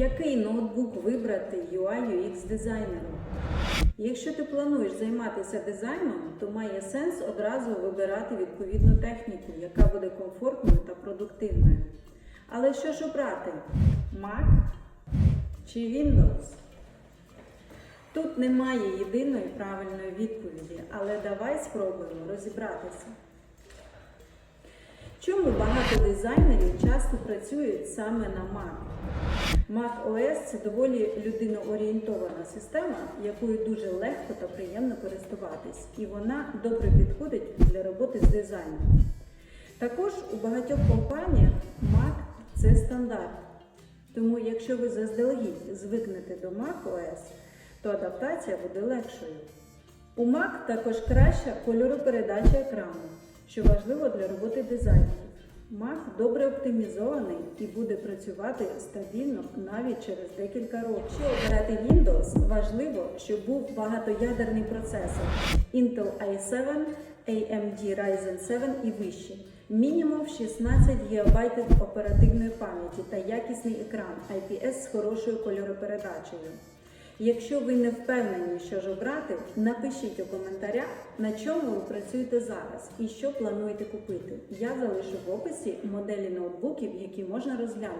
Який ноутбук вибрати UI UX дизайнеру? Якщо ти плануєш займатися дизайном, то має сенс одразу вибирати відповідну техніку, яка буде комфортною та продуктивною. Але що ж обрати? Mac чи Windows? Тут немає єдиної правильної відповіді, але давай спробуємо розібратися. Чому багато дизайнерів часто працюють саме на Mac? Mac OS це доволі людиноорієнтована система, якою дуже легко та приємно користуватись, і вона добре підходить для роботи з дизайном. Також у багатьох компаніях Mac це стандарт. Тому, якщо ви заздалегідь звикнете до Mac OS, то адаптація буде легшою. У Mac також краща кольоропередача екрану, що важливо для роботи дизайнерів. Mac добре оптимізований і буде працювати стабільно навіть через декілька років. Якщо обирати Windows, важливо, щоб був багатоядерний процесор Intel i7, AMD Ryzen 7 і вищі. Мінімум 16 ГБ оперативної пам'яті та якісний екран IPS з хорошою кольоропередачею. Якщо ви не впевнені, що ж обрати, напишіть у коментарях, на чому ви працюєте зараз і що плануєте купити. Я залишу в описі моделі ноутбуків, які можна розглянути.